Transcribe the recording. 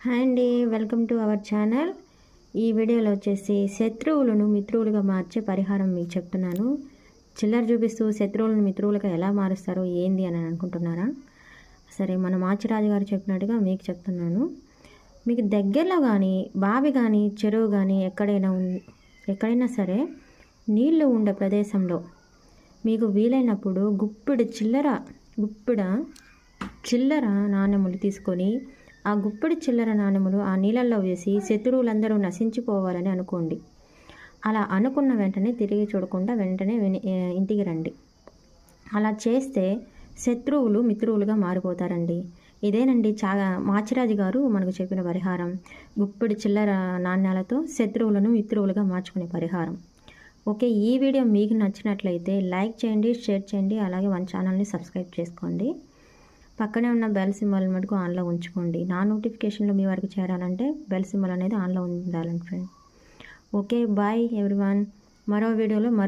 Hi అండి welcome to our channel. ఈ వీడియోలో వచ్చేసి శత్రువులను మిత్రువులుగా మార్చే పరిహారం మీకు చెప్తున్నాను. చిల్లర చూపిస్తూ శత్రువులను మిత్రువులుగా ఎలా మారుస్తారో ఏంది అని అనుకుంటున్నారా? సరే మన మాచిరాజు గారు చెప్పినట్టుగా మీకు చెప్తున్నాను. మీకు దగ్గరలో కానీ బావి కానీ చెరువు కానీ ఎక్కడైనా ఎక్కడైనా సరే నీళ్ళు ఉండే ప్రదేశంలో మీకు వీలైనప్పుడు గుప్పిడి చిల్లర గుప్పిడ చిల్లర నాణ్యములు తీసుకొని ఆ గుప్పిడి చిల్లర నాణెములు ఆ నీళ్ళల్లో వేసి శత్రువులందరూ నశించిపోవాలని అనుకోండి. అలా అనుకున్న వెంటనే తిరిగి చూడకుండా వెంటనే ఇంటికి రండి. అలా చేస్తే శత్రువులు మిత్రువులుగా మారిపోతారండి. ఇదేనండి చా మాచిరాజు గారు మనకు చెప్పిన పరిహారం. గుప్పిడి చిల్లర నాణ్యాలతో శత్రువులను మిత్రువులుగా మార్చుకునే పరిహారం. ఓకే ఈ వీడియో మీకు నచ్చినట్లయితే లైక్ చేయండి షేర్ చేయండి అలాగే మన ఛానల్ని సబ్స్క్రైబ్ చేసుకోండి. పక్కనే ఉన్న బెల్ సింబల్ మటుకు ఆన్లో ఉంచుకోండి. నా నోటిఫికేషన్లు మీ వరకు చేరాలంటే బెల్ సింబల్ అనేది ఆన్లో ఉండాలండి ఫ్రెండ్. Okay bye everyone. మరో వీడియోలో మరో